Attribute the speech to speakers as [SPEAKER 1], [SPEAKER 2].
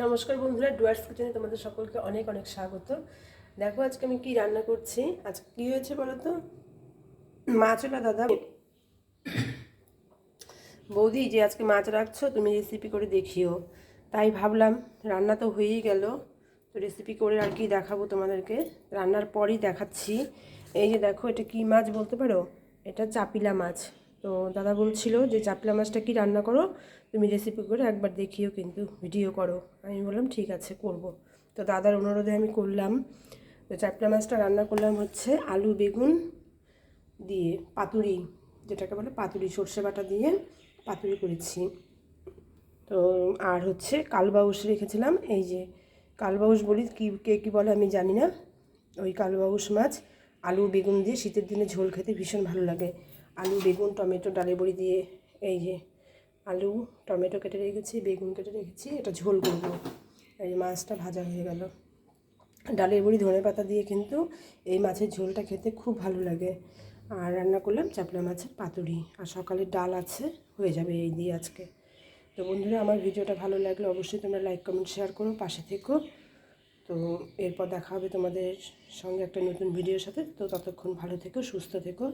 [SPEAKER 1] নমস্কার বন্ধুরা ডুয়ার্স কিচেনে তোমাদের সকলকে অনেক অনেক স্বাগত। দেখো আজকে আমি কি রান্না করছি। আজকে কি হয়েছে বলো তো? মাছলা দাদা। বৌদি, যে আজকে মাছ রাখছো, তুমি রেসিপি করে দেখিও। তাই ভাবলাম, রান্না তো হয়েই গেল। তো রেসিপি করে আর কি দেখাবো তোমাদেরকে। রান্নার পরই দেখাচ্ছি। এই যে দেখো, এটা কি মাছ বলতে পারো? এটা চাপিলা মাছ। তো দাদা বলছিল যে চাপলা মাছটা কি রান্না করো? তুমি রেসিপি করে একবার দেখিও কিন্তু ভিডিও করো। আমি বললাম, ঠিক আছে, করব। তো দাদার অনুরোধে আমি করলাম। তো চাপিলা মাছটা রান্না করলাম হচ্ছে আলু, বেগুন দিয়ে পাতুরি, যেটাকে বলে পাতুরি, সর্ষে বাটা দিয়ে পাতুরি করেছি। তো আর হচ্ছে কালবাউস রেখেছিলাম। এই যে কালবাউস বলি, কী, কে কী বলে আমি জানি না। ওই কালবাউস মাছ আলু, বেগুন দিয়ে শীতের দিনে ঝোল খেতে ভীষণ ভালো লাগে। আলু, বেগুন, টমেটো, ডালে বড়ি দিয়ে এই যে আলু, টমেটো কেটে রেখেছি, বেগুন কেটে রেখেছি, এটা ঝোল করব। এই মাছটা ভাজা হয়ে গেল। ডালের বড়ি, ধনে পাতা দিয়ে কিন্তু এই মাছের ঝোলটা খেতে খুব ভালো লাগে। আর রান্না করলাম চাপলা মাছের পাতুরি। আর সকালে ডাল আছে, হয়ে যাবে এই দিয়ে আজকে। তো বন্ধুরা, আমার ভিডিওটা ভালো লাগলে অবশ্যই তোমরা লাইক কমেন্ট শেয়ার করো, পাশে থেকো। তো এরপর দেখা হবে তোমাদের সঙ্গে একটা নতুন ভিডিওর সাথে। তো ততক্ষণ ভালো থেকো, সুস্থ থেকো।